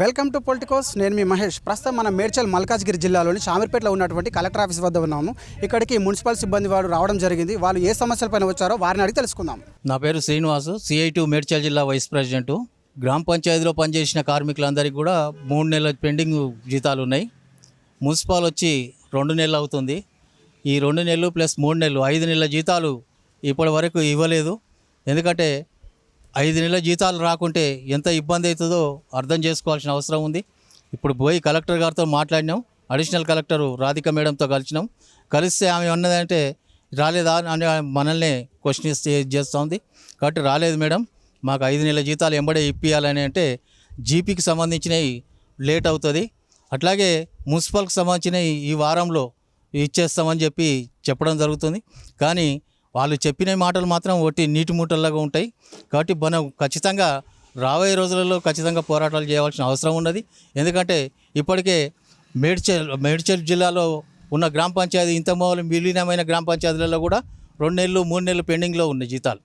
Welcome to Politicos. నేను మీ మహేష్. ప్రస్తుతం మన మేడ్చల్ మల్కాజ్గిరి జిల్లాలోని షామీర్పేటలో ఉన్నటువంటి కలెక్టర్ ఆఫీస్ వద్ద ఉన్నాము. ఇక్కడికి మున్సిపల్ సిబ్బంది వారు రావడం జరిగింది. వాళ్ళు ఏ సమస్యలపైన వచ్చారో వారిని అడిగి తెలుసుకుందాం. నా పేరు శ్రీనివాసు. సిఐటి మేడ్చల్ జిల్లా వైస్ ప్రెసిడెంట్. గ్రామ పంచాయతీలో పనిచేసిన కార్మికులందరికీ కూడా మూడు నెలల పెండింగ్ జీతాలు ఉన్నాయి. మున్సిపల్ వచ్చి రెండు నెలలు అవుతుంది. ఈ రెండు నెలలు ప్లస్ మూడు నెలలు ఐదు నెలల జీతాలు ఇప్పటి వరకు ఇవ్వలేదు. ఎందుకంటే ఐదు నెలల జీతాలు రాకుంటే ఎంత ఇబ్బంది అవుతుందో అర్థం చేసుకోవాల్సిన అవసరం ఉంది. ఇప్పుడు పోయి కలెక్టర్ గారితో మాట్లాడినాం. అడిషనల్ కలెక్టర్ రాధిక మేడంతో కలిసినాం. కలిస్తే ఆమె ఉన్నదంటే రాలేదా అని మనల్ని క్వశ్చన్ చేస్తుంది. కాబట్టి రాలేదు మేడం. మాకు ఐదు నెలల జీతాలు ఎంబడే ఇప్పియాలని అంటే జీపీకి సంబంధించినవి లేట్ అవుతుంది. అట్లాగే మున్సిపల్కి సంబంధించినవి ఈ వారంలో ఇచ్చేస్తామని చెప్పి చెప్పడం జరుగుతుంది. కానీ వాళ్ళు చెప్పిన మాటలు మాత్రం ఒట్టి నీటి మూటల్లాగా ఉంటాయి. కాబట్టి మనం ఖచ్చితంగా రాబోయే రోజులలో ఖచ్చితంగా పోరాటాలు చేయవలసిన అవసరం ఉన్నది. ఎందుకంటే ఇప్పటికే మేడ్చల్ మేడ్చల్ జిల్లాలో ఉన్న గ్రామ పంచాయతీ ఇంత విలీనమైన గ్రామ పంచాయతీలలో కూడా రెండు నెలలు మూడు నెలలు పెండింగ్లో ఉన్నాయి జీతాలు.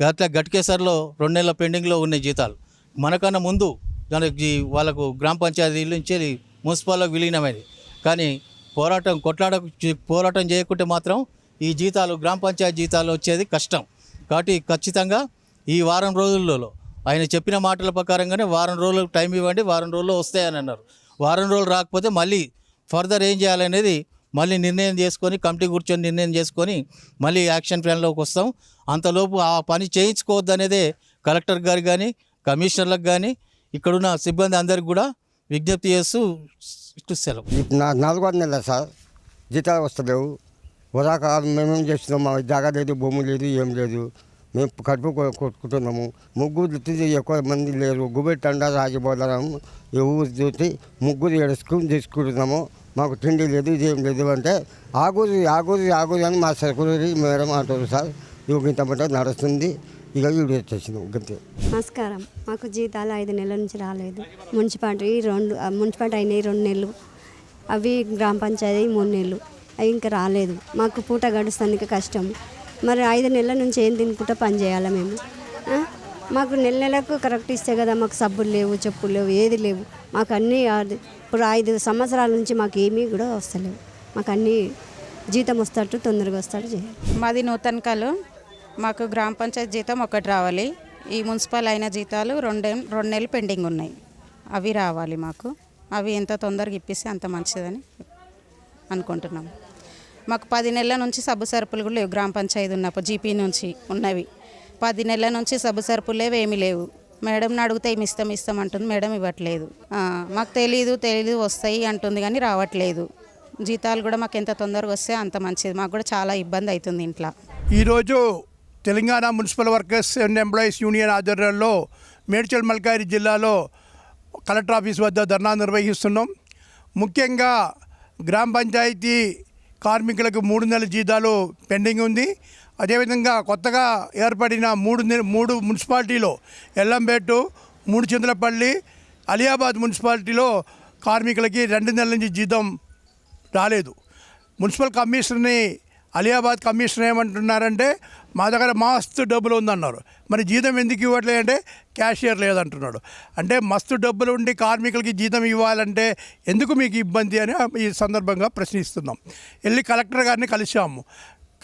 అట్లా గట్కేసర్లో రెండు నెలల పెండింగ్లో ఉన్నాయి జీతాలు. మనకన్నా ముందు దానికి వాళ్ళకు గ్రామ పంచాయతీ నుంచి మున్సిపాల్లో విలీనమైంది. కానీ పోరాటం కొట్లాడ పోరాటం చేయకుంటే మాత్రం ఈ జీతాలు గ్రామ పంచాయతీ జీతాలు వచ్చేది కష్టం. కాబట్టి ఖచ్చితంగా ఈ వారం రోజులలో ఆయన చెప్పిన మాటల ప్రకారంగానే వారం రోజులకు టైం ఇవ్వండి వారం రోజుల్లో వస్తాయని అన్నారు. వారం రోజులు రాకపోతే మళ్ళీ ఫర్దర్ ఏం చేయాలనేది మళ్ళీ నిర్ణయం చేసుకొని కమిటీ కూర్చొని నిర్ణయం చేసుకొని మళ్ళీ యాక్షన్ ప్లాన్లోకి వస్తాం. అంతలోపు ఆ పని చేయించుకోవద్దు అనేదే కలెక్టర్ గారు కానీ కమిషనర్లకు కానీ ఇక్కడున్న సిబ్బంది అందరికి కూడా విజ్ఞప్తి చేస్తూ ఇటు సెలవు. నాలుగో నెల సార్ జీతాలు వస్తలేవు. వదాక మేమేం చేస్తున్నాం మా జాగా లేదు భూమి లేదు ఏం లేదు. మేము కడుపు కొట్టుకుంటున్నాము. ముగ్గురు ఎక్కువ మంది లేరు. గుబెట్టండా రాజబోదరం ఈ ఊరు చూసి ముగ్గురు ఎడుచుకుని తీసుకుంటున్నాము. మాకు తిండి లేదు ఇదేం లేదు అంటే ఆగురు ఆగురు ఆగురు అని మా సెక్యూరిటీ మేడం అంటారు సార్. ఇవి ఇంతమంటే నడుస్తుంది. ఇక వీడియో వచ్చేసినాం గంతే. నమస్కారం. మాకు జీతాలు ఐదు నెలల నుంచి రాలేదు. మున్సిపాలిటీ రెండు మున్సిపాలిటీ అయినాయి రెండు నెలలు. అవి గ్రామ పంచాయతీ మూడు నెలలు. అవి ఇంకా రాలేదు. మాకు పూట గడుస్తానికి కష్టం. మరి ఐదు నెలల నుంచి ఏం తినుకుంటా పని చేయాలా మేము? మాకు నెల నెలకు కరెక్ట్ ఇస్తే కదా మాకు సబ్బులు లేవు చెప్పులు లేవు ఏది లేవు. మాకు అన్నీ ఇప్పుడు ఐదు సంవత్సరాల నుంచి మాకు ఏమీ కూడా వస్తలేవు. మాకు అన్నీ జీతం వస్తాడు తొందరగా వస్తాడు మాది నూతనకాలు మాకు గ్రామ పంచాయతీ జీతం ఒకటి రావాలి. ఈ మున్సిపల్ అయిన జీతాలు రెండే రెండు నెలలు పెండింగ్ ఉన్నాయి. అవి రావాలి మాకు. అవి ఎంత తొందరగా ఇప్పిస్తే అంత మంచిదని అనుకుంటున్నాము. మాకు పది నెలల నుంచి సబ్బు సరుపులు కూడా లేవు గ్రామ పంచాయతీ ఉన్నప్పుడు జీపీ నుంచి ఉన్నవి. పది నెలల నుంచి సబ్బు సరుపులు లేవు ఏమీ లేవు. మేడంని అడిగితే ఏమి ఇస్తాం ఇస్తాం అంటుంది. మేడం ఇవ్వట్లేదు. మాకు తెలీదు తెలీదు వస్తాయి అంటుంది కానీ రావట్లేదు. జీతాలు కూడా మాకు ఎంత తొందరగా వస్తే అంత మంచిది. మాకు కూడా చాలా ఇబ్బంది అవుతుంది ఇంట్లో. ఈరోజు Telangana municipal workers and employees union ఆధ్వర్యంలో మేడ్చల్ మల్కారి జిల్లాలో కలెక్టర్ ఆఫీస్ వద్ద ధర్నా నిర్వహిస్తున్నాం. ముఖ్యంగా గ్రామ పంచాయతీ కార్మికులకు మూడు నెలల జీతాలు పెండింగ్ ఉంది. అదేవిధంగా కొత్తగా ఏర్పడిన మూడు మూడు మున్సిపాలిటీలో ఎల్లంబేటు మూడు చింతలపల్లి అలియాబాద్ మున్సిపాలిటీలో కార్మికులకి రెండు నెలల నుంచి జీతం రాలేదు. మున్సిపల్ కమిషనర్ని అలియాబాద్ కమిషనర్ ఏమంటున్నారంటే మా దగ్గర మస్తు డబ్బులు ఉందన్నారు. మరి జీతం ఎందుకు ఇవ్వట్లేదు అంటే క్యాషియర్ లేదంటున్నాడు. అంటే మస్తు డబ్బులు ఉండి కార్మికులకి జీతం ఇవ్వాలంటే ఎందుకు మీకు ఇబ్బంది? అని ఈ సందర్భంగా ప్రశ్నిస్తున్నాం. వెళ్ళి కలెక్టర్ గారిని కలిసాము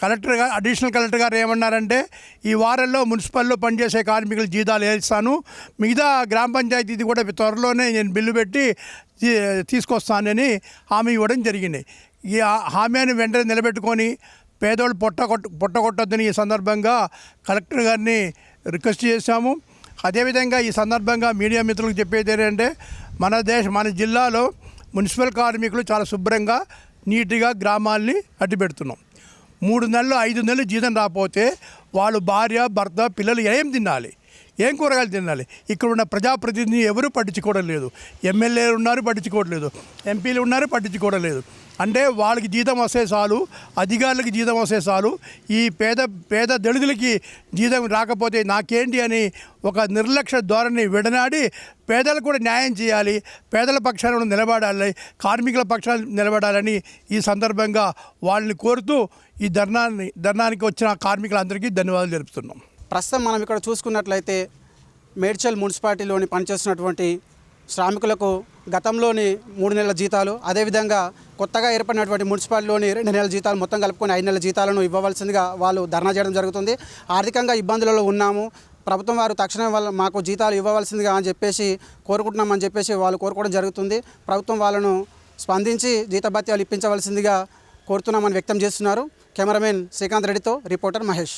కలెక్టర్ గారు అడిషనల్ కలెక్టర్ గారు ఏమన్నారంటే ఈ వారంలో మున్సిపల్లో పనిచేసే కార్మికుల జీతాలు వేస్తాను. మిగతా గ్రామ పంచాయతీది కూడా త్వరలోనే నేను బిల్లు పెట్టి తీసుకొస్తానని హామీ ఇవ్వడం జరిగింది. ఈ హామీని వెంటనే నిలబెట్టుకొని పేదోళ్ళు పొట్ట కొట్ట పొట్ట కొట్టొద్దని ఈ సందర్భంగా కలెక్టర్ గారిని రిక్వెస్ట్ చేశాము. అదేవిధంగా ఈ సందర్భంగా మీడియా మిత్రులకు చెప్పేది ఏంటంటే మన దేశ మన జిల్లాలో మున్సిపల్ కార్మికులు చాలా శుభ్రంగా నీట్గా గ్రామాల్ని అడ్డుపెడుతున్నాం. మూడు నెలలు ఐదు నెలలు జీతం రాకపోతే వాళ్ళు భార్య భర్త పిల్లలు ఏం తినాలి? ఏం కూరగాయలు తినాలి? ఇక్కడ ఉన్న ప్రజాప్రతినిధి ఎవరు పట్టించుకోవడం లేదు. ఎమ్మెల్యేలు ఉన్నారు పట్టించుకోవడం లేదు. ఎంపీలు ఉన్నారు పట్టించుకోవడం లేదు. అంటే వాళ్ళకి జీతం వస్తే చాలు అధికారులకి జీతం వస్తే చాలు ఈ పేద పేద దళితులకి జీతం రాకపోతే నాకేంటి అని ఒక నిర్లక్ష్య ధోరణి విడనాడి పేదలకు కూడా న్యాయం చేయాలి పేదల పక్షాన నిలబడాలి కార్మికుల పక్షాలు నిలబడాలని ఈ సందర్భంగా వాళ్ళని కోరుతూ ఈ ధర్నాన్ని ధర్నానికి వచ్చిన కార్మికులందరికీ ధన్యవాదాలు తెలుపుతున్నాం. ప్రస్తుతం మనం ఇక్కడ చూసుకున్నట్లయితే మేడ్చల్ మున్సిపాలిటీలోని పనిచేస్తున్నటువంటి శ్రామికులకు గతంలోని మూడు నెలల జీతాలు అదేవిధంగా కొత్తగా ఏర్పడినటువంటి మున్సిపాలిటీలోని రెండు నెలల జీతాలు మొత్తం కలుపుకొని ఐదు నెలల జీతాలను ఇవ్వవలసిందిగా వాళ్ళు ధర్నా చేయడం జరుగుతుంది. ఆర్థికంగా ఇబ్బందులలో ఉన్నాము. ప్రభుత్వం వారు తక్షణం వాళ్ళ మాకు జీతాలు ఇవ్వవలసిందిగా అని చెప్పేసి కోరుకుంటున్నామని చెప్పేసి వాళ్ళు కోరుకోవడం జరుగుతుంది. ప్రభుత్వం వాళ్ళను స్పందించి జీతభత్యాలు ఇప్పించవలసిందిగా కోరుతున్నామని వ్యక్తం చేస్తున్నారు. కెమెరామెన్ శ్రీకాంత్ రెడ్డితో reporter Mahesh.